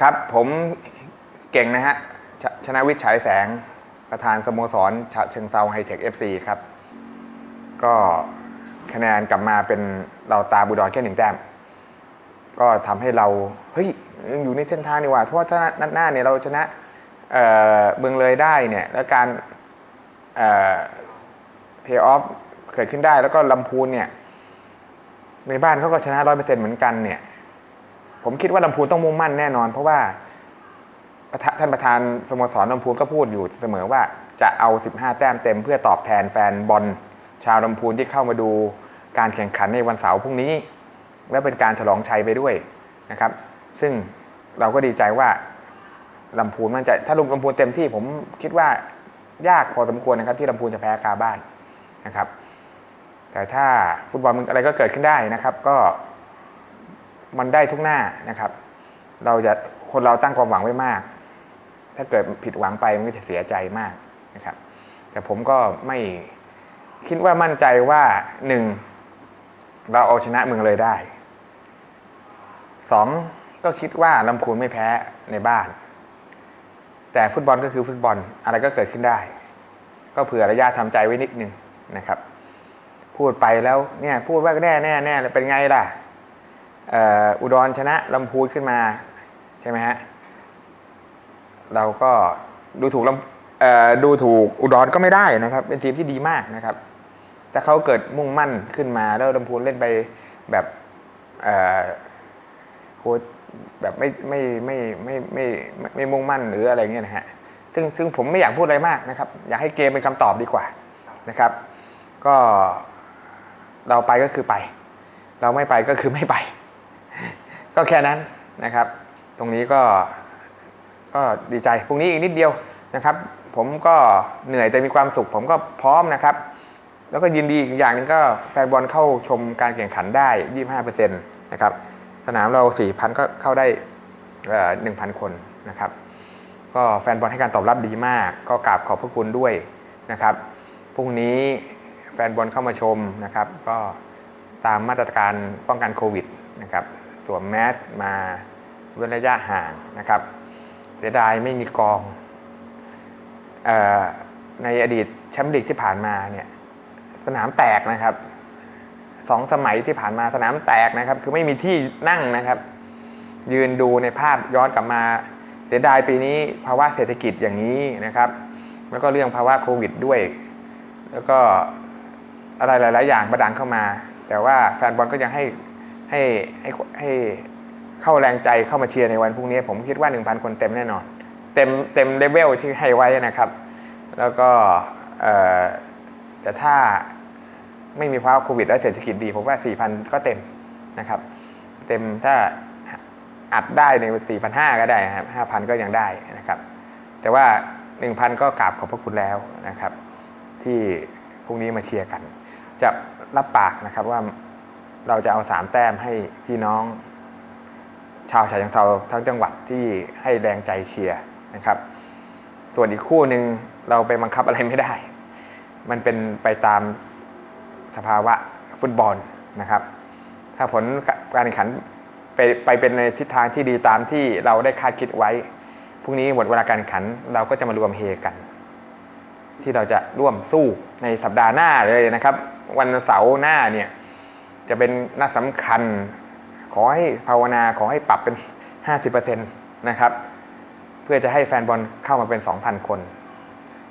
ครับผมเก่งนะฮะชชนะวิทย์ฉายแสงประธานสโมสรฉะเชิงเซาไฮเทค FC ครับ ก็คะแนนกลับมาเป็นเราตาบุดรแค่หนึ่งแต้ม ก็ทำให้เรา เฮ้ยยังอยู่ในเส้นทางนี่หว่า เพราะว่าถ้านัดหน้าเนี่ยเราชนะเอ่อเมืองเลยได้เนี่ย แล้วการเเพย์ออฟเกิดขึ้นได้แล้วก็ลำพูนเนี่ย ในบ้านเขาก็ชนะร้อยเปอร์เซ็นต์เหมือนกันเนี่ย ผมคิดว่าลำพูนต้องมุ่งมั่นแน่นอน เพราะว่าท่านประธานสโมสรลำพูนก็พูดอยู่เสมอว่าจะเอา 15 แต้มเต็มเพื่อตอบแทนแฟนบอลชาวลำพูนที่เข้ามาดูการแข่งขันในวันเสาร์พรุ่งนี้ และเป็นการฉลองชัยไปด้วยนะครับ ซึ่งเราก็ดีใจว่าลำพูนมันใจะถ้าลุมลำพูนเต็มที่ผมคิดว่ายากพอสมควรนะครับ ที่ลำพูนจะแพ้กาบ้านนะครับ แต่ถ้าฟุตบอลมันอะไรก็เกิดขึ้นได้นะครับ ก็ มันได้ทุกหน้านะครับ เราจะคนเราตั้งความหวังไว้มาก ถ้าเกิดผิดหวังไปมันก็จะเสียใจมากนะครับ แต่ผมก็ไม่คิดว่ามั่นใจว่าหนึ่งเราเอาชนะเมืองเลยได้สองก็คิดว่าลำพูนไม่แพ้ในบ้าน แต่ฟุตบอลก็คือฟุตบอลอะไรก็เกิดขึ้นได้ ก็เผื่อระยะทำใจไว้นิดนึงนะครับ พูดไปแล้วเนี่ยพูดว่าแน่แน่แน่เป็นไงล่ะ อุดรชนะลำพูนขึ้นมาใช่ไหมฮะเราก็ดูถูกลำดูถูกอุดรก็ไม่ได้นะครับ เป็นทีมที่ดีมากนะครับแต่เขาเกิดมุ่งมั่นขึ้นมาแล้วลำพูนเล่นไปแบบโค้ชแบบไม่ไม่ไม่ไม่ไม่ไม่ไม่มุ่งมั่นหรืออะไรเงี้ยนะฮะซึ่งซึ่งผมไม่อยากพูดอะไรมากนะครับ อยากให้เกมเป็นคำตอบดีกว่านะครับ ก็เราไปก็คือไป เราไม่ไปก็คือไม่ไป ก็แค่นั้นนะครับ ตรงนี้ก็ก็ดีใจพรุ่งนี้อีกนิดเดียวนะครับ ผมก็เหนื่อยแต่มีความสุข ผมก็พร้อมนะครับ แล้วก็ยินดีอีกอย่างหนึ่งก็แฟนบอลเข้าชมการแข่งขันได้ 25%นะครับสนามเรา 4,000 ก็เข้าได้เอ่อ1,000 คนนะครับ ก็แฟนบอลให้การตอบรับดีมาก ก็กราบขอบพระคุณด้วยนะครับพรุ่งนี้แฟนบอลเข้ามาชมนะครับ ก็ตามมาตรการป้องกันโควิดนะครับ สวมแมสมาเว้นระยะห่างนะครับเสียดายไม่มีกองออในอดีตแชมป์ลีกที่ผ่านมาเนี่ยสนามแตกนะครับสองสมัยที่ผ่านมาสนามแตกนะครับ คือไม่มีที่นั่งนะครับ ยืนดูในภาพย้อนกลับมา เสียดายปีนี้ภาวะเศรษฐกิจอย่างนี้นะครับ แล้วก็เรื่องภาวะโควิดด้วย แล้วก็อะไรหลาย ๆ อย่างประดังเข้ามา แต่ว่าแฟนบอลก็ยังให้ ให้ให้ให้เข้าแรงใจเข้ามาเชียร์ในวันพรุ่งนี้ ผมคิดว่า 1,000 คนเต็มแน่นอน เต็มเต็มเลเวลที่ให้ไว้นะครับ แล้วก็เอ่อแต่ถ้าไม่มีภาวะโควิด และเศรษฐกิจดี ผมว่า 4,000 ก็เต็มนะครับ เต็มถ้าอัดได้ใน4,500 ก็ได้ครับ5,000 ก็ยังได้นะครับ แต่ว่า 1,000 ก็กราบขอบพระคุณแล้วนะครับ ที่พรุ่งนี้มาเชียร์กัน จะรับปากนะครับว่า เราจะเอาสามแต้มให้พี่น้อง ชาวฉะเชิงเทราทั้งจังหวัดที่ให้แรงใจเชียร์นะครับ ส่วนอีกคู่หนึ่งเราไปบังคับอะไรไม่ได้ มันเป็นไปตามสภาวะฟุตบอลนะครับ ถ้าผลการแข่งขันไปไปเป็นในทิศทางที่ดีตามที่เราได้คาดคิดไว้พรุ่งนี้หมดเวลาการแข่งขันเราก็จะมารวมเฮกัน ที่เราจะร่วมสู้ในสัปดาห์หน้าเลยนะครับ วันเสาร์หน้าเนี่ย จะเป็นนัดสำคัญ ขอให้ภาวนาขอให้ปรับเป็น 50%นะครับ เพื่อจะให้แฟนบอลเข้ามาเป็น 2,000 คน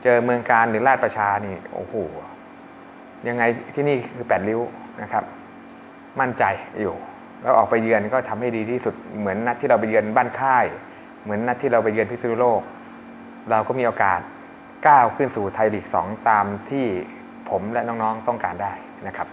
เจอเมืองการหรือลาดประชานี่โอ้โหยังไงที่นี่คือ 8 ริ้วนะครับ มั่นใจอยู่แล้วออกไปเยือนก็ทำให้ดีที่สุดเหมือนนัดที่เราไปเยือนบ้านค่าย เหมือนนัดที่เราไปเยือนพิษณุโลก เราก็มีโอกาสก้าวขึ้นสู่ไทยลีก 2 ตามที่ผมและน้องๆต้องการได้นะครับ